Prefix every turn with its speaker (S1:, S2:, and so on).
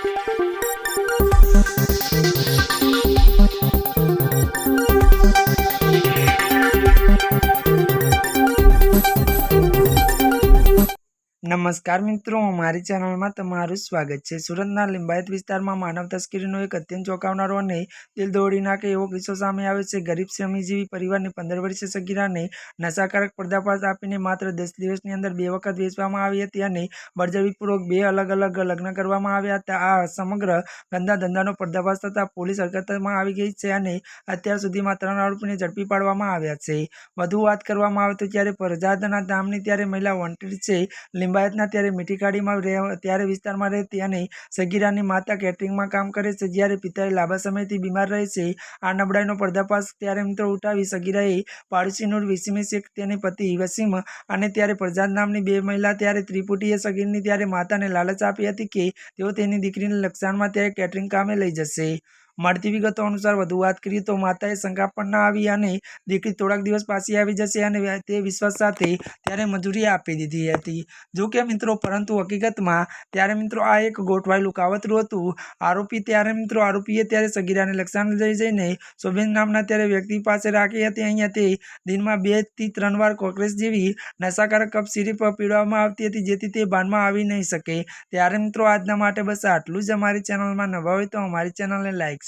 S1: Thank you. નમસ્કાર મિત્રો, મારી ચેનલમાં તમારું સ્વાગત છે. સુરતના લિંબાયત વિસ્તારમાં માનવ તસ્કરીનો એક અત્યંત ચોંકાવનારો અને દિલ દોડી નાખે એવો કિસ્સો સામે આવે છે. ગરીબ શ્રમીજીવી પરિવારની પંદર વર્ષીય સગીરાને નશાકારક પર્દાફાશ આપીને માત્ર દસ દિવસની અંદર બે વખત વેચવામાં આવી હતી અને બળજબરીપૂર્વક બે અલગ અલગ લગ્ન કરવામાં આવ્યા હતા. આ સમગ્ર ગંદા ધંધાનો પર્દાફાશ થતાં પોલીસ હરકતમાં આવી ગઈ છે અને અત્યાર સુધીમાં ત્રણ આરોપીને ઝડપી પાડવામાં આવ્યા છે. વધુ વાત કરવામાં આવે તો ત્યારે પ્રજાદના ધામની ત્યારે મહિલા વોન્ટેડ છે. લિંબાયતના ત્યારે મીઠીકાડીમાં રહે, ત્યારે વિસ્તારમાં રહેતી અને સગીરાની માતા કેટરિંગમાં કામ કરે છે, જ્યારે પિતાએ લાંબા સમયથી બીમાર રહે છે. આ નબળાઈનો પર્દાફાશ ત્યારે મિત્રો ઉઠાવી સગીરાએ પાડોશી નૂર વિસીમી શેખ, તેની પતિ વસીમ અને ત્યારે પ્રજાદ નામની બે મહિલા, ત્યારે ત્રિપુટીએ સગીરની ત્યારે માતાને લાલચ આપી હતી કે તેઓ તેની દીકરીને લક્ષાણમાં ત્યારે કેટરિંગ કામે લઈ જશે. મળતી વિગતો અનુસાર વધુ વાત કરીએ તો માતાએ શંકા પણ ના આવી અને દીકરી થોડાક દિવસ પાછી આવી જશે અને તે વિશ્વાસ સાથે ત્યારે મજૂરી આપી દીધી હતી. જો કે મિત્રો, પરંતુ હકીકતમાં ત્યારે મિત્રો આ એક ગોઠવાયેલું કાવતરું હતું. આરોપી ત્યારે મિત્રો, આરોપીએ ત્યારે સગીરાને લક્ષાણ લઈ જઈને શોભેન નામના ત્યારે વ્યક્તિ પાસે રાખી હતી. અહીંયા તે દિનમાં બેથી ત્રણ વાર કોંગ્રેસ જેવી નશાકારક કપ સિરપ પીવડાવવામાં આવતી હતી, જેથી તે બાનમાં આવી નહીં શકે. ત્યારે મિત્રો, આજના માટે બસ આટલું જ. અમારી ચેનલમાં નવા હોય તો અમારી ચેનલને લાઇક